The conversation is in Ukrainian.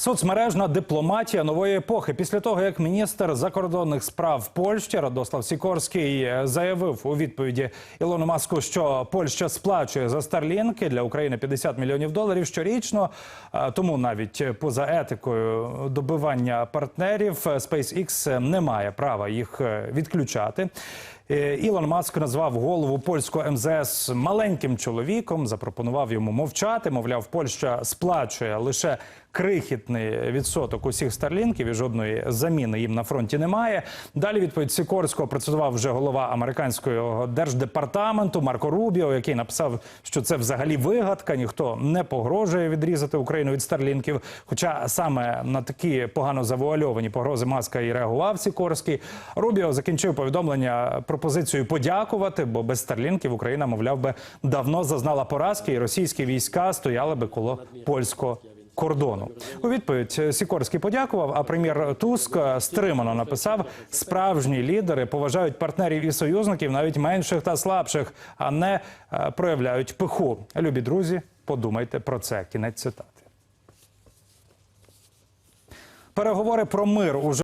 Соцмережна дипломатія нової епохи. Після того, як міністр закордонних справ Польщі Радослав Сікорський е, заявив у відповіді Ілону Маску, що Польща сплачує за старлінки для України 50 мільйонів доларів щорічно. Е, Тому навіть поза етикою добивання партнерів е, SpaceX не має права їх відключати. Ілон Маск назвав голову польського МЗС маленьким чоловіком, запропонував йому мовчати. Мовляв, Польща сплачує лише крихітний відсоток усіх старлінків і жодної заміни їм на фронті немає. Далі відповідь Сікорського процитував вже голова американського держдепартаменту Марко Рубіо, який написав, що це взагалі вигадка. Ніхто не погрожує відрізати Україну від старлінків. Хоча саме на такі погано завуальовані погрози Маска і реагував Сікорський. Рубіо закінчив повідомлення пропозицією подякувати, бо без старлінків Україна, мовляв би, давно зазнала поразки, і російські війська стояли би коло польського. Кордону у відповідь Сікорський подякував. А прем'єр Туск стримано написав: справжні лідери поважають партнерів і союзників, навіть менших та слабших, а не е, проявляють пиху. Любі друзі, подумайте про це. Кінець цитати. Переговори про мир уже.